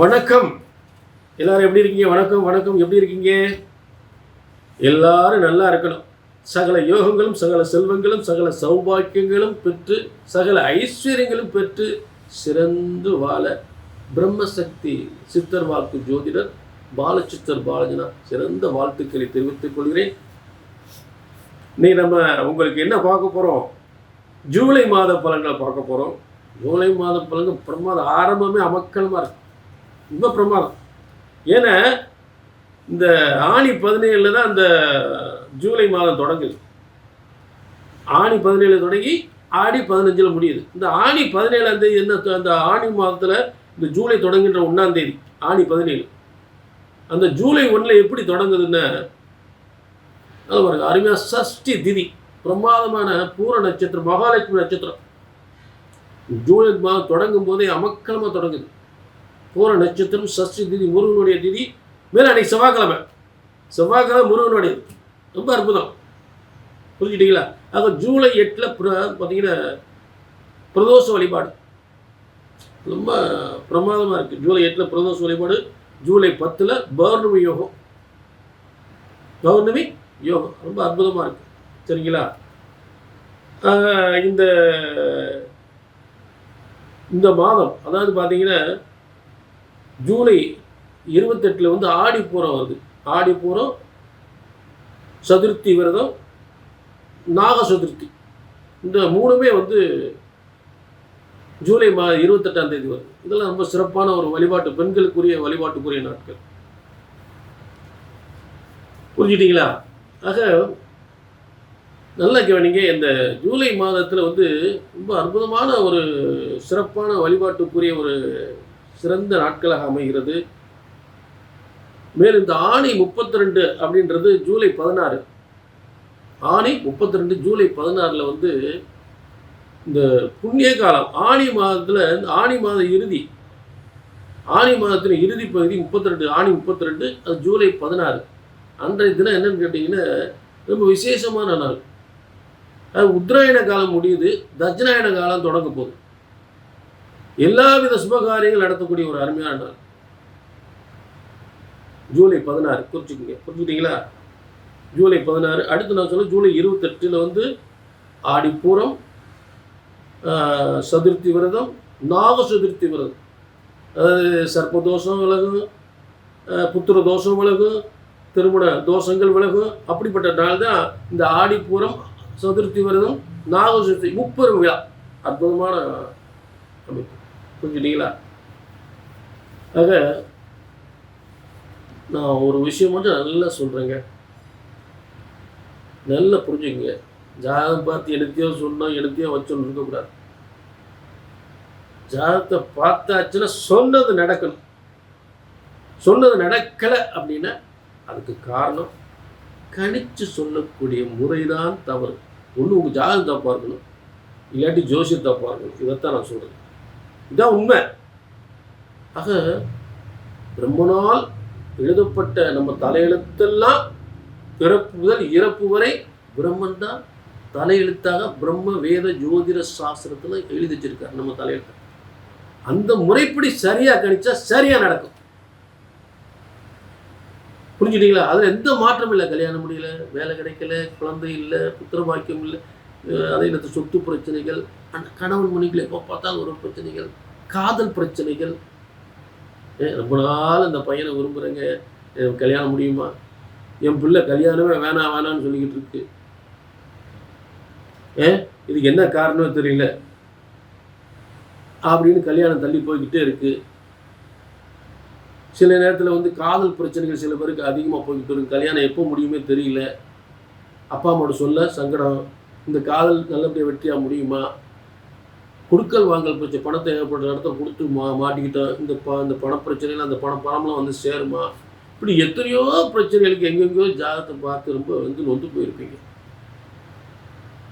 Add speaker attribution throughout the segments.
Speaker 1: வணக்கம். எல்லாரும் எப்படி இருக்கீங்க? வணக்கம் வணக்கம். எப்படி இருக்கீங்க? எல்லாரும் நல்லா இருக்கணும். சகல யோகங்களும் சகல செல்வங்களும் சகல சௌபாக்கியங்களும் பெற்று சகல ஐஸ்வர்யங்களும் பெற்று சிறந்து வாழ பிரம்மசக்தி சித்தர் வாக்கு ஜோதிடர் பாலச்சித்தர் பாலஜனா சிறந்த வாழ்த்துக்களை தெரிவித்துக் கொள்கிறேன். நீ நம்ம உங்களுக்கு என்ன பார்க்க போகிறோம் ஜூலை மாத பலன்களை பார்க்க போகிறோம் ஜூலை மாத பலன்கள் பிரமாத ஆரம்பமே அமக்கலமாக இருக்கு. ரொம்ப பிரமாதம். ஏன்னா இந்த ஆணி பதினேழில் தான் அந்த ஜூலை மாதம் தொடங்குது. ஆணி பதினேழு தொடங்கி ஆடி பதினஞ்சில் முடியுது. இந்த ஆணி பதினேழாம் தேதி என்ன அந்த ஆணி மாதத்தில் இந்த ஜூலை தொடங்குகின்ற ஒன்றாம் தேதி ஆணி பதினேழு. அந்த ஜூலை ஒன்றில் எப்படி தொடங்குதுன்னு அது பாருங்க அருமையாக சஷ்டி திதி பிரமாதமான பூர நட்சத்திரம் மகாலட்சுமி நட்சத்திரம். ஜூலை மாதம் தொடங்கும் போதே அமக்கலமாக தொடங்குது. பூர நட்சத்திரம் சஷ்டி திதி முருகனுடைய திதி. மேலே அன்னைக்கு செவ்வாய்க்கிழமை. செவ்வாய்க்கிழமை முருகனுடைய ரொம்ப அற்புதம். புரிஞ்சுட்டீங்களா? ஆக ஜூலை எட்டில் பார்த்தீங்கன்னா பிரதோஷ வழிபாடு. ரொம்ப பிரமாதமாக இருக்குது ஜூலை எட்டில் பிரதோஷ வழிபாடு. ஜூலை பத்தில் பௌர்ணமி யோகம். பௌர்ணமி யோகம். ரொம்ப அற்புதமாக இருக்குது சரிங்களா? இந்த இந்த மாதம் அதாவது பார்த்தீங்கன்னா ஜூலை இருபத்தெட்டில் வந்து ஆடிப்பூரம் வருது. ஆடிப்பூரம் சதுர்த்தி விரதம் நாக சதுர்த்தி. இந்த மூணுமே வந்து ஜூலை மா இருபத்தெட்டாம் தேதி வருது. இதெல்லாம் ரொம்ப சிறப்பான ஒரு வழிபாட்டு பெண்களுக்குரிய வழிபாட்டுக்குரிய நாட்கள். புரிஞ்சிட்டிங்களா? ஆக நல்லா கவனிங்க இந்த ஜூலை மாதத்தில் வந்து ரொம்ப அற்புதமான ஒரு சிறப்பான வழிபாட்டுக்குரிய ஒரு சிறந்த நாட்களாக அமைகிறது. மேலும் இந்த ஆணி முப்பத்தி ரெண்டு அப்படின்றது ஜூலை பதினாறு. ஆணி முப்பத்தி ரெண்டு ஜூலை பதினாறில் வந்து இந்த புண்ணிய காலம் ஆணி மாதத்தில் இந்த ஆணி மாத இறுதி. ஆணி மாதத்தின் இறுதி பகுதி முப்பத்தி ரெண்டு ஆணி முப்பத்தி ரெண்டு அது ஜூலை பதினாறு. அன்றைய தினம் என்னன்னு கேட்டிங்கன்னா ரொம்ப விசேஷமான நாள். அது உத்தராயண காலம் முடியுது தட்சிணாயன காலம் தொடங்க போகுது. எல்லாவித சுபகாரியங்கள் நடத்தக்கூடிய ஒரு அருமையான நாள் ஜூலை பதினாறு குறிச்சுக்கோங்க புரிஞ்சுக்கிட்டீங்களா? ஜூலை பதினாறு அடுத்து நான் சொல்ல ஜூலை இருபத்தெட்டில் வந்து ஆடிப்பூரம் சதுர்த்தி விரதம் நாக சதுர்த்தி விரதம். அதாவது சர்ப்பதோஷம் விலகும் புத்திர தோஷம் விலகும் திருமண தோஷங்கள் விலகும். அப்படிப்பட்ட நாள் தான் இந்த ஆடிப்பூரம் சதுர்த்தி விரதம் நாக சதுர்த்தி முப்பெரும் விழா. அற்புதமான அமைப்பு. புரிஞ்சுட்டீங்களா ஆக நான் ஒரு விஷயம் மட்டும் நல்லா சொல்கிறேங்க நல்லா புரிஞ்சுக்கங்க. ஜாதகம் பார்த்து எடுத்தையோ சொன்னோம் எடுத்தையோ வச்சோன்னு இருக்கக்கூடாது. ஜாதகத்தை பார்த்தாச்சுன்னா சொன்னது நடக்கணும். சொன்னது நடக்கலை அப்படின்னா அதுக்கு காரணம் கணிச்சு சொல்லக்கூடிய முறைதான் தவறு. ஒன்று உங்கள் ஜாதகம் தப்பாக இருக்கணும் இல்லாட்டி ஜோசியம் தப்பாக இருக்கணும் இதைத்தான் நான் சொல்கிறேன் இதான் உண்மை. ஆக ரொம்ப நாள் எழுதப்பட்ட நம்ம தலையெழுத்தெல்லாம் பிறப்பு முதல் இறப்பு வரை பிரம்மன் தான் தலையெழுத்தாக பிரம்ம வேத ஜோதிட சாஸ்திரத்தில் எழுதி வச்சிருக்காரு நம்ம தலையெழுத்த. அந்த முறைப்படி சரியாக கணிச்சா சரியாக நடக்கும். புரிஞ்சுட்டீங்களா? அதில் எந்த மாற்றமும் இல்லை. கல்யாணம் முடியல வேலை கிடைக்கல குழந்தை இல்லை புத்திர பாக்கியம் இல்லை. அதே நேரத்தில் சொத்து பிரச்சனைகள் அந்த கணவன் மணிகள் எப்போ பார்த்தாலும் ஒரு பிரச்சனைகள் காதல் பிரச்சனைகள். ஏன் ரொம்ப நாள் அந்த பையனை விரும்புகிறேங்க எனக்கு கல்யாணம் முடியுமா? என் பிள்ளை கல்யாணமே வேணாம் வேணாம்னு சொல்லிக்கிட்டு இருக்கு. ஏ இதுக்கு என்ன காரணம் தெரியல. அப்படின்னு கல்யாணம் தள்ளி போய்கிட்டே இருக்கு. சில நேரத்தில் வந்து காதல் பிரச்சனைகள் சில பேருக்கு அதிகமாக போய்கிட்டு இருக்கு கல்யாணம் எப்போ முடியுமே தெரியல. அப்பா அம்மாவோட சொல்ல சங்கடம். இந்த காதல் நல்லபடியாக வெற்றியாக முடியுமா? கொடுக்கல் வாங்கல் பிரச்சனை பணத்தை ஏற்பட்ட இடத்த கொடுத்து மா மாட்டிக்கிட்டோம் இந்த ப இந்த பணப்பிரச்சனையில் அந்த பணம் பணம்லாம் வந்து சேருமா? இப்படி எத்தனையோ பிரச்சனைகளுக்கு எங்கெங்கேயோ ஜாதகத்தை பார்த்து ரொம்ப வந்து நொந்து போயிருப்பீங்க.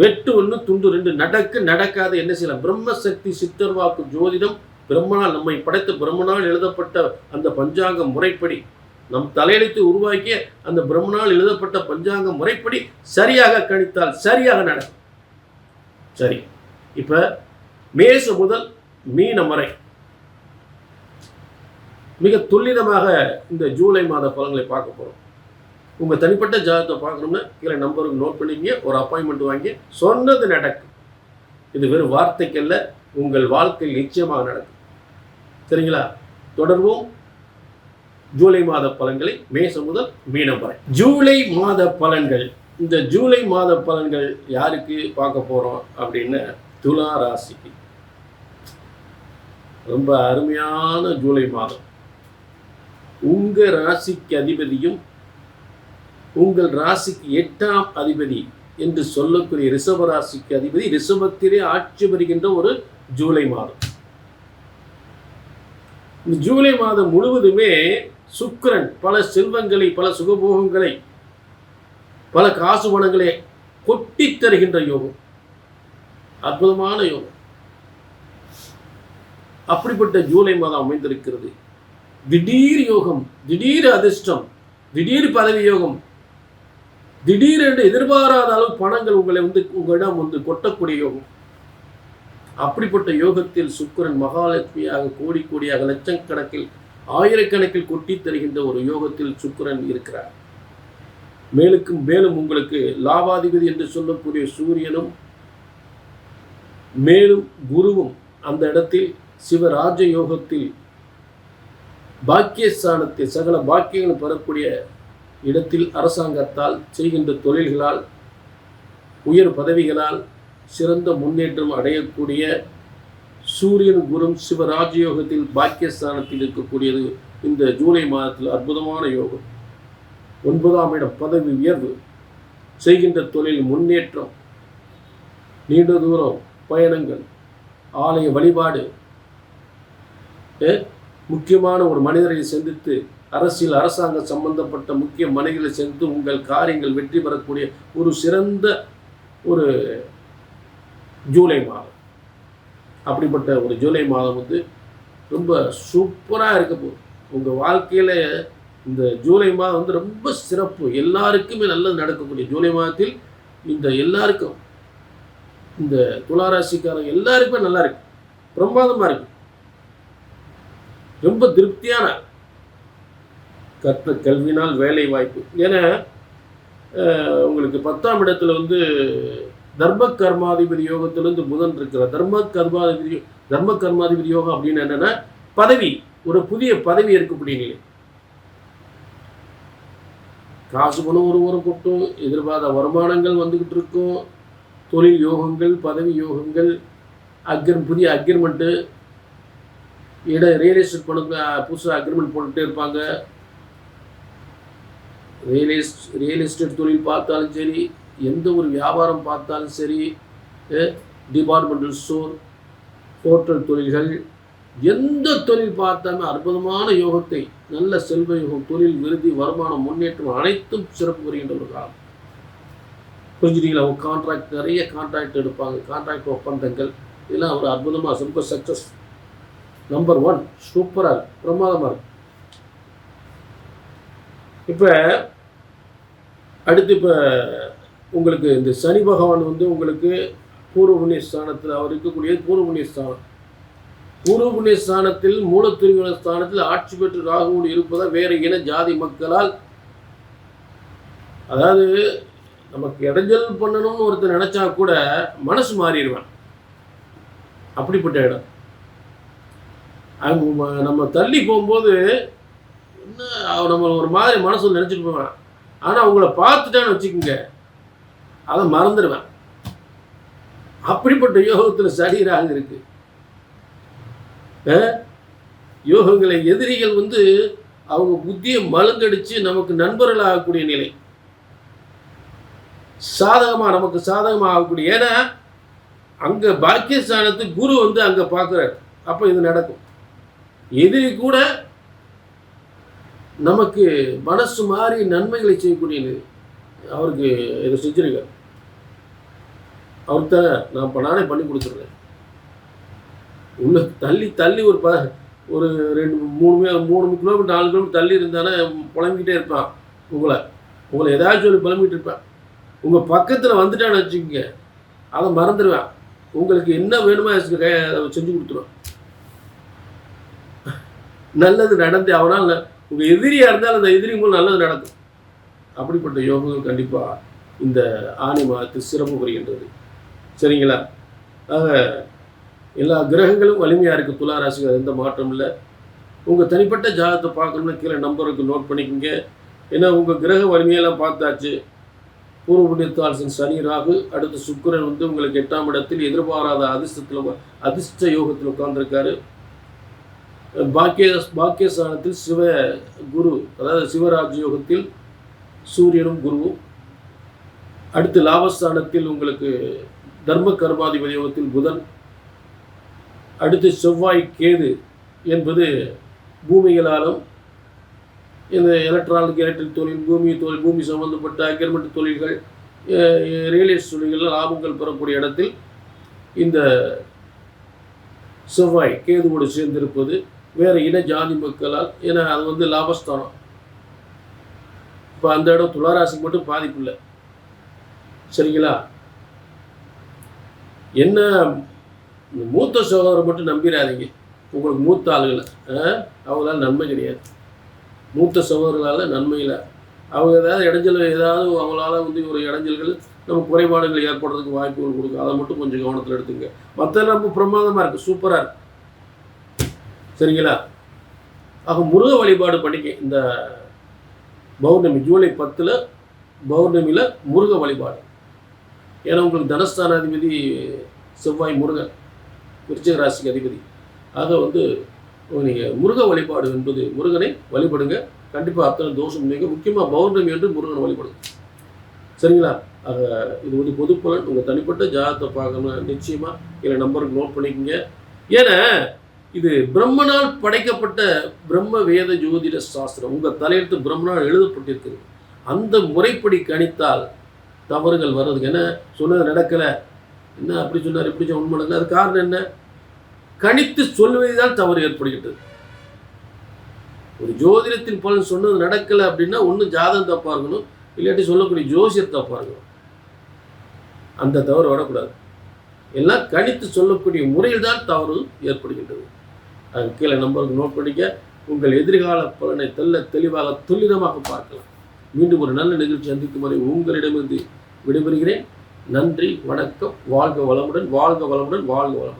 Speaker 1: வெட்டு ஒன்று துண்டு ரெண்டு நடக்க நடக்காத என்ன செய்யலாம்? பிரம்மசக்தி சித்தர் வாக்கு ஜோதிடம் பிரம்மனால் நம்மை படைத்த பிரம்மனால் எழுதப்பட்ட அந்த பஞ்சாங்க முறைப்படி நம் தலையெழுத்து உருவாக்கிய அந்த பிரம்மனால் எழுதப்பட்ட பஞ்சாங்க முறைப்படி சரியாக கணித்தால் சரியாக நடக்கும். சரி இப்போ மேச முதல் மீனம் வரை. மிக துல்லிதமாக இந்த ஜூலை மாத பலன்களை பார்க்க போகிறோம் உங்கள் தனிப்பட்ட ஜாதகத்தை பார்க்கணும்னா கீழே நம்பருக்கு நோட் பண்ணிங்க ஒரு அப்பாயின்மெண்ட் வாங்கி சொன்னது நடக்கும். இது வெறும் வார்த்தைக்கல்ல உங்கள் வாழ்க்கையில் நிச்சயமாக நடக்கும். சரிங்களா? தொடர்வோம். ஜூலை மாத பலன்களை மேசம் முதல் மீனம் வரை. ஜூலை மாத பலன்கள் இந்த ஜூலை மாத பலன்கள் யாருக்கு பார்க்க போகிறோம் அப்படின்னு துலா ராசிக்கு. ரொம்ப அருமையான ஜூலை மாதம். உங்கள் ராசிக்கு அதிபதியும் உங்கள் ராசிக்கு எட்டாம் அதிபதி என்று சொல்லக்கூடிய ரிஷப ராசிக்கு அதிபதி ரிஷபத்திலே ஆட்சி பெறுகின்ற ஒரு ஜூலை மாதம். இந்த ஜூலை மாதம் முழுவதுமே சுக்கரன் பல செல்வங்களை பல சுகபோகங்களை பல காசு பணங்களை கொட்டித் தருகின்ற யோகம். அற்புதமான யோகம். அப்படிப்பட்ட ஜூலை மாதம் அமைந்திருக்கிறது. திடீர் யோகம் திடீர் அதிர்ஷ்டம் திடீர் பதவி யோகம் திடீரென்று எதிர்பாராத அளவு பணங்கள் உங்களை வந்து உங்களிடம் வந்து கொட்டக்கூடிய யோகம். அப்படிப்பட்ட யோகத்தில் சுக்கிரன் மகாலட்சுமியாக கோடி கோடியாக லட்சக்கணக்கில் ஆயிரக்கணக்கில் கொட்டி தருகின்ற ஒரு யோகத்தில் சுக்கரன் இருக்கிறார். மேலுக்கும் மேலும் உங்களுக்கு லாபாதிபதி என்று சொல்லக்கூடிய சூரியனும் மேலும் குருவும் அந்த இடத்தில் சிவராஜ யோகத்தில் பாக்கியஸ்தானத்தில் சகல பாக்கியங்களும் பெறக்கூடிய இடத்தில் அரசாங்கத்தால் செய்கின்ற தொழில்களால் உயர் பதவிகளால் சிறந்த முன்னேற்றம் அடையக்கூடிய சூரியன் குரும் சிவராஜயோகத்தில் பாக்கியஸ்தானத்தில் இருக்கக்கூடியது இந்த ஜூலை மாதத்தில் அற்புதமான யோகம். ஒன்பதாம் இடம் பதவி உயர்வு. செய்கின்ற தொழில் முன்னேற்றம். நீண்ட தூரம் பயணங்கள் ஆலய வழிபாடு. முக்கியமான ஒரு மனிதரை சந்தித்து அரசியல் அரசாங்க சம்பந்தப்பட்ட முக்கிய மனைகளை சந்தித்து உங்கள் காரியங்கள் வெற்றி பெறக்கூடிய ஒரு சிறந்த ஒரு ஜூலை மாதம். அப்படிப்பட்ட ஒரு ஜூலை மாதம் வந்து ரொம்ப சூப்பராக இருக்க போகுது. உங்கள் வாழ்க்கையில் இந்த ஜூலை மாதம் வந்து ரொம்ப சிறப்பு. எல்லாருக்குமே நல்லது நடக்கக்கூடிய ஜூலை மாதத்தில் இந்த எல்லாருக்கும் இந்த துளாராசிக்காரங்க எல்லாருக்குமே நல்லா இருக்கு. பிரமாதமாக இருக்கு. ரொம்ப திருப்தியான கற்ற கல்வினால் வேலை வாய்ப்பு. ஏன்னா உங்களுக்கு பத்தாம் இடத்துல வந்து தர்ம கர்மாதிபதி யோகத்திலிருந்து புதன் இருக்கிற தர்ம கர்மாதிபதி தர்ம கர்மாதிபதி யோகம் அப்படின்னு என்னன்னா பதவி ஒரு புதிய பதவி இருக்கக்கூடிய நிலை. காசு பணம் ஒரு ஒரு கொட்டும் எதிர்பார்த்த வருமானங்கள் வந்துக்கிட்டு இருக்கும் தொழில் யோகங்கள் பதவி யோகங்கள் அக்ரி புதிய அக்ரிமெண்ட்டு இட ரியல் எஸ்டேட் பணத்தை புதுசாக அக்ரிமெண்ட் போட்டுகிட்டே இருப்பாங்க. ரியல் எஸ்ட் ரியல் எஸ்டேட் தொழில் பார்த்தாலும் சரி எந்த ஒரு வியாபாரம் பார்த்தாலும் சரி டிபார்ட்மெண்டல் ஸ்டோர் ஹோட்டல் தொழில்கள் எந்த தொழில் பார்த்தாலும் அற்புதமான யோகத்தை நல்ல செல்வ யோகம் தொழில் விருதி வருமானம் முன்னேற்றம் அனைத்தும் சிறப்பு வருகின்ற ஒரு காலம். புரிஞ்சுட்டீங்களா? அவங்க கான்ட்ராக்ட் நிறைய கான்ட்ராக்ட் எடுப்பாங்க. கான்ட்ராக்ட் ஒப்பந்தங்கள் இதெல்லாம் ஒரு அற்புதமாக ரொம்ப சக்ஸஸ் நம்பர் ஒன் சூப்பராக இருக்கு. பிரமாதமாக இருக்கு. இப்போ அடுத்து இப்போ உங்களுக்கு இந்த சனி பகவான் வந்து உங்களுக்கு பூர்வ புண்ணிய ஸ்தானத்தில் அவர் இருக்கக்கூடிய பூர்வ புண்ணிய ஸ்தானம் பூர்வ புண்ணிய ஸ்தானத்தில் மூலத்திருவின ஸ்தானத்தில் ஆட்சி பெற்று ராகுவோடு இருப்பதால் வேறு இன ஜாதி மக்களால் அதாவது நமக்கு இடைஞ்சல் பண்ணணும்னு ஒருத்தர் நினச்சா கூட மனசு மாறிடுவேன். அப்படிப்பட்ட இடம். நம்ம தள்ளி போகும்போது என்ன நம்ம ஒரு மாதிரி மனசு நினச்சிட்டு போவேன். ஆனால் அவங்கள பார்த்துட்டான்னு வச்சுக்கோங்க அதை மறந்துடுவேன். அப்படிப்பட்ட யோகத்தில் சரீராக இருக்கு. யோகங்களை எதிரிகள் வந்து அவங்க புத்தியை மழுங்கடிச்சு நமக்கு நண்பர்கள் ஆகக்கூடிய நிலை. சாதகமாக நமக்கு சாதகமாக ஆகக்கூடிய ஏன்னா அங்கே பாக்கியஸ்தானத்து குரு வந்து அங்கே பார்க்குறாரு. அப்போ இது நடக்கும். எதிரி கூட நமக்கு மனசு மாறி நன்மைகளை செய்யக்கூடிய அவருக்கு இதை செஞ்சிருக்கார். அவர்கிட்ட நான் இப்போ நானே பண்ணி கொடுத்துட்றேன். உள்ள தள்ளி தள்ளி ஒரு ப ஒரு ரெண்டு மூணு மூணு கிலோமீட்டர் நாலு கிலோமீட்டர் தள்ளி இருந்தானே புலம்பிக்கிட்டே இருப்பான். உங்களை உங்களை ஏதாச்சும் சொல்லி புலம்பிக்கிட்டு இருப்பேன். உங்கள் பக்கத்தில் வந்துட்டான்னு வச்சுக்கோங்க. அதை மறந்துடுவேன். உங்களுக்கு என்ன வேணுமோ செஞ்சு கொடுத்துருவேன். நல்லது நடந்து அவனால் உங்கள் எதிரியாக இருந்தாலும் இருந்தால் அந்த எதிரி மூலம் நல்லது நடக்கும். அப்படிப்பட்ட யோகங்கள் கண்டிப்பாக இந்த ஆணி மாதத்தில் சிறப்பு புரிகின்றது சரிங்களா? ஆக எல்லா கிரகங்களும் வலிமையாக இருக்குது துலா ராசிக்கு எந்த மாற்றம் இல்லை. உங்கள் தனிப்பட்ட ஜாதகத்தை பார்க்கணும்னா கீழே நம்பருக்கு நோட் பண்ணிக்கோங்க. ஏன்னா உங்கள் கிரக வலிமையெல்லாம் பார்த்தாச்சு. பூர்வ புண்ணியத்தால் சனி ராகு அடுத்து சுக்கரன் வந்து உங்களுக்கு எட்டாம் இடத்தில் எதிர்பாராத அதிர்ஷ்டத்தில் அதிர்ஷ்ட யோகத்தில் உட்காந்துருக்காரு பாக்கிய பாக்கியஸ்தானத்தில் சிவ குரு அதாவது சிவராஜ் யோகத்தில் சூரியனும் குருவும். அடுத்து லாபஸ்தானத்தில் உங்களுக்கு தர்ம கர்மாதிபதி யோகத்தில் புதன் அடுத்து செவ்வாய் கேது என்பது பூமிகளாலும் இந்த எலக்ட்ரானிக் எலக்ட்ரிக் தொழில் பூமி தொழில் பூமி சம்பந்தப்பட்ட அக்ரிமெண்ட் தொழில்கள் ரியல் எஸ்டேட் தொழில்கள் லாபங்கள் பெறக்கூடிய இடத்தில் இந்த செவ்வாய் கேதுவோடு சேர்ந்திருப்பது வேறு இன ஜாதி மக்களால் ஏன்னா அது வந்து லாபஸ்தானம். இப்போ அந்த இடம் துளாராசிக்கு மட்டும் பாதிப்பு இல்லை. சரிங்களா? என்ன மூத்த சகோதரர் மட்டும் நம்பிடாதீங்க உங்களுக்கு மூத்த ஆளுகளை ஆ? அவங்களால நன்மை கிடையாது. மூத்த சகோதரர்களால் நன்மை இல்லை. அவங்க ஏதாவது இடைஞ்சல் ஏதாவது அவங்களால வந்து ஒரு இடைஞ்சல்கள் நம்ம குறைபாடுகள் ஏற்படுறதுக்கு வாய்ப்புகள் கொடுக்கும். அதை மட்டும் கொஞ்சம் கவனத்தில் எடுத்துங்க. மற்ற நம்ம பிரமாதமாக இருக்குது சூப்பராக இருக்குது சரிங்களா? ஆக முருக வழிபாடு பண்ணிக்க. இந்த பௌர்ணமி ஜூலை பத்தில் பௌர்ணமியில் முருக வழிபாடு. ஏன்னா உங்களுக்கு தனஸ்தானாதிபதி செவ்வாய் முருகன் விருச்சிக ராசிக்கு அதிபதி. ஆக வந்து நீங்கள் முருக வழிபாடு என்பது முருகனை வழிபடுங்க. கண்டிப்பாக அத்தனை தோஷம் மிக முக்கியமாக பௌர்ணமி என்று முருகனை வழிபடுங்க. சரிங்களா? ஆக இது வந்து பொது பலன். உங்கள் தனிப்பட்ட ஜாதகத்தை பார்க்கணும் நிச்சயமாக இல்லை நம்பருக்கு நோட் பண்ணிக்கோங்க. ஏன்னா இது பிரம்மனால் படைக்கப்பட்ட பிரம்ம வேத ஜோதிட சாஸ்திரம். உங்கள் தலையெழுத்து பிரம்மனால் எழுதப்பட்டிருக்குது அந்த முறைப்படி கணித்தால் தவறுகள் வர்றதுக்கு என்ன சொன்னது நடக்கலை? என்ன அப்படி சொன்னார் இப்படி சொன்ன உண்மை நடக்கல. அது காரணம் என்ன? கணித்து சொல்வதுதான் தவறு ஏற்படுகின்றது ஒரு ஜோதிடத்தின் பலன் சொன்னது நடக்கலை அப்படின்னா ஒன்றும் ஜாதகம் தப்பாக இருக்கணும். இல்லாட்டி சொல்லக்கூடிய ஜோசியர் தப்பாக இருக்கணும். அந்த தவறு வரக்கூடாது. எல்லாம் கணித்து சொல்லக்கூடிய முறையில் தான் தவறு ஏற்படுகின்றது. அது கீழே நம்பருக்கு நோட் பண்ணிக்க. உங்கள் எதிர்கால பலனை தெல்ல தெளிவாக துல்லிதமாக பார்க்கலாம். மீண்டும் ஒரு நல்ல நிகழ்ச்சி சந்திக்கும் வரை உங்களிடமிருந்து விடைபெறுகிறேன். நன்றி வணக்கம் வாழ்க வளமுடன் வாழ்க வளமுடன் வாழ்க வளமுடன்.